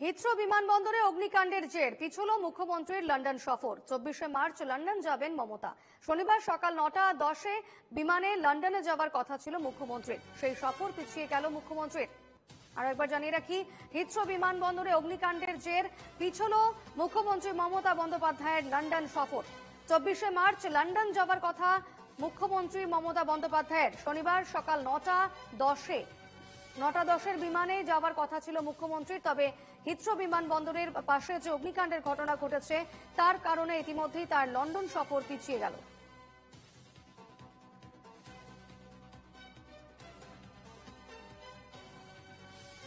Heathrow বিমানবন্দরে অগ্নিকাণ্ডের জের, পিছল মুখ্যমন্ত্রীর লন্ডন সফর। চব্বিশে মার্চ লন্ডন যাবেন মমতা। শনিবার সকাল নটা দশে বিমানে লন্ডনে যাওয়ার কথা ছিল মুখ্যমন্ত্রীর। সেই সফর পিছিয়ে গেল মুখ্যমন্ত্রীর। আর একবার জানিয়ে রাখি, হিথ্রো বিমানবন্দরে অগ্নিকাণ্ডের জের, পিছল মুখ্যমন্ত্রী মমতা বন্দ্যোপাধ্যায়ের লন্ডন সফর। চব্বিশে মার্চ লন্ডন যাওয়ার কথা মুখ্যমন্ত্রী মমতা বন্দ্যোপাধ্যায়ের। শনিবার সকাল নটা দশে, নটা দশের বিমানে যাওয়ার কথা ছিল মুখ্যমন্ত্রীর, তবে হিথ্রো বিমানবন্দরের পাশে যে অগ্নিকাণ্ডের ঘটনা ঘটেছে, তার কারণে ইতিমধ্যেই তার লন্ডন সফর পিছিয়ে গেল।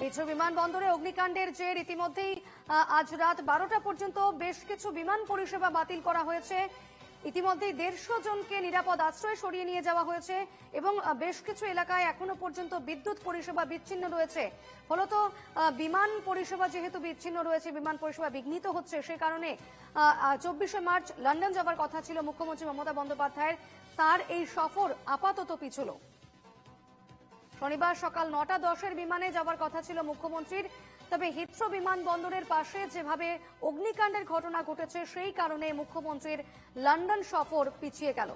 হিথ্রো বিমানবন্দরে অগ্নিকাণ্ডের জের ইতিমধ্যেই আজ রাত বারোটা পর্যন্ত বেশ কিছু বিমান পরিষেবা বাতিল করা হয়েছে। ইতিমধ্যেই দেড়শো জনকে নিরাপদ আশ্রয় সরিয়ে নিয়ে যাওয়া হয়েছে এবং বেশ কিছু এলাকায় এখনও পর্যন্ত বিদ্যুৎ পরিষেবা বিচ্ছিন্ন রয়েছে। ফলত বিমান পরিষেবা যেহেতু বিচ্ছিন্ন রয়েছে, বিমান পরিষেবা বিঘ্নিত হচ্ছে, সে কারণে চব্বিশে মার্চ লন্ডন যাওয়ার কথা ছিল মুখ্যমন্ত্রী মমতা বন্দ্যোপাধ্যায়ের। তার এই সফর আপাতত পিছল। শনিবার সকাল নটা দশের বিমানে যাওয়ার কথা ছিল মুখ্যমন্ত্রীর। তবে হিথ্রো বিমানবন্দরের পাশে যেভাবে অগ্নিকাণ্ডের ঘটনা ঘটেছে, সেই কারণে মুখ্যমন্ত্রীর লন্ডন সফর পিছিয়ে গেল।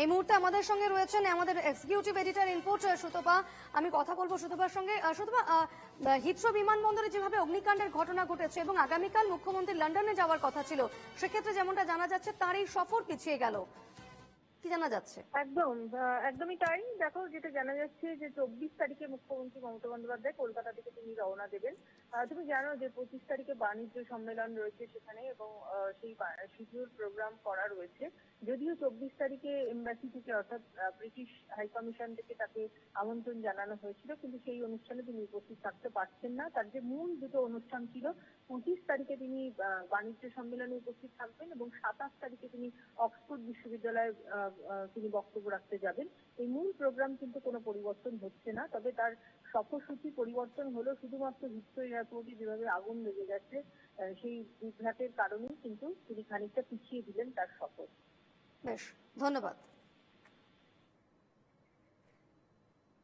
এই মুহূর্তে আমাদের সঙ্গে রয়েছেন আমাদের এক্সিকিউটিভ এডিটর ইনপুট সুতপা। আমি কথা বলব সুতপার সঙ্গে। সুতপা হিথ্রো বিমানবন্দরে যেভাবে অগ্নিকাণ্ডের ঘটনা ঘটেছে এবং আগামীকাল মুখ্যমন্ত্রী লন্ডনে যাওয়ার কথা ছিল, সেক্ষেত্রে যেমনটা জানা যাচ্ছে তার এই সফর পিছিয়ে গেল। কি জানা যাচ্ছে? একদম একদমই তাই। দেখো, যেটা জানা যাচ্ছে যে চব্বিশ তারিখে মুখ্যমন্ত্রী মমতা বন্দ্যোপাধ্যায় কলকাতা থেকে তিনি রওনা দেবেন। তুমি জানো যে পঁচিশ তারিখে বাণিজ্য সম্মেলন রয়েছে সেখানে এবং সেই শিডিউল প্রোগ্রাম করা রয়েছে। যদিও চব্বিশ তারিখে এমবাসি থেকে অর্থাৎ ব্রিটিশ হাই কমিশন থেকে তাকে আমন্ত্রণ জানানো হয়েছিল, কিন্তু সেই অনুষ্ঠানে তিনি উপস্থিত থাকতে পারছেন না। তার যে মূল দুটো অনুষ্ঠান ছিল, পঁচিশ তারিখে তিনি বাণিজ্য সম্মেলনে উপস্থিত থাকবেন এবং সাতাশ তারিখে তিনি অক্সফোর্ড বিশ্ববিদ্যালয়ে তিনি বক্তব্য রাখতে যাবেন। এই মূল প্রোগ্রাম কিন্তু কোনো পরিবর্তন হচ্ছে না, তবে তার সফরসূচি পরিবর্তন হলো শুধুমাত্র ভিক্টো এয়ারপোর্টে যেভাবে আগুন লেগে গেছে সেই বিভ্রাটের কারণেই কিন্তু তিনি খানিকটা পিছিয়ে দিলেন তার সফর। বেশ, ধন্যবাদ।